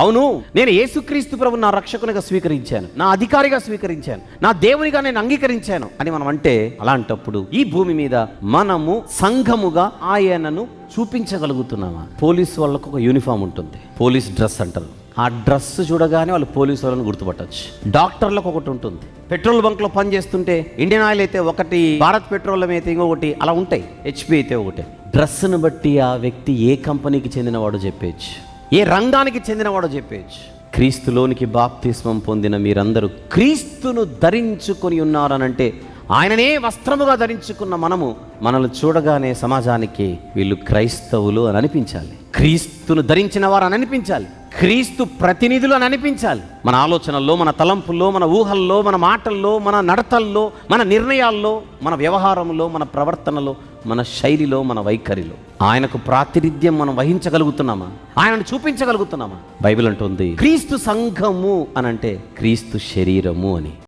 అవును. నేను యేసుక్రీస్తు ప్రభు నా రక్షకునిగా స్వీకరించాను. నా అధికారిగా స్వీకరించాను. నా దేవునిగా నేను అంగీకరించాను. అని మనం అంటే అలాంటప్పుడు ఈ భూమి మీద మనము సంఘముగా ఆయనను చూపించగలుగుతున్నామా? పోలీస్ వాళ్ళకు ఒక యూనిఫామ్ ఉంటుంది. పోలీస్ డ్రెస్ అంటారు. ఆ డ్రెస్ చూడగానే వాళ్ళు పోలీసు వాళ్ళని గుర్తుపట్టచ్చు. డాక్టర్లకు ఒకటి ఉంటుంది. పెట్రోల్ బంక్లో పని చేస్తుంటే ఇండియన్ ఆయిల్ అయితే ఒకటి భారత్ పెట్రోలియం అయితే ఇంకొకటి అలా ఉంటాయి. హెచ్పి అయితే ఒకటి. డ్రెస్ను బట్టి ఆ వ్యక్తి ఏ కంపెనీకి చెందినవాడో చెప్పేయచ్చు ఏ రంగానికి చెందినవాడో చెప్పేయచ్చు. క్రీస్తులోనికి బాప్తిస్మం పొందిన మీరందరూ క్రీస్తును ధరించుకొని ఉన్నారనంటే ఆయననే వస్త్రముగా ధరించుకున్న మనము మనల్ని చూడగానే సమాజానికి వీళ్ళు క్రైస్తవులు అని అనిపించాలి. క్రీస్తును ధరించిన వారు అని అనిపించాలి. క్రీస్తు ప్రతినిధులు అని అనిపించాలి. మన ఆలోచనల్లో మన తలంపుల్లో మన ఊహల్లో మన మాటల్లో మన నడతల్లో మన నిర్ణయాల్లో మన వ్యవహారంలో మన ప్రవర్తనలో మన శైలిలో మన వైఖరిలో. ఆయనకు ప్రాతినిధ్యం మనం వహించగలుగుతున్నామా? ఆయనను చూపించగలుగుతున్నామా? బైబిల్ అంటుంది క్రీస్తు సంఘము అనంటే క్రీస్తు శరీరము అని.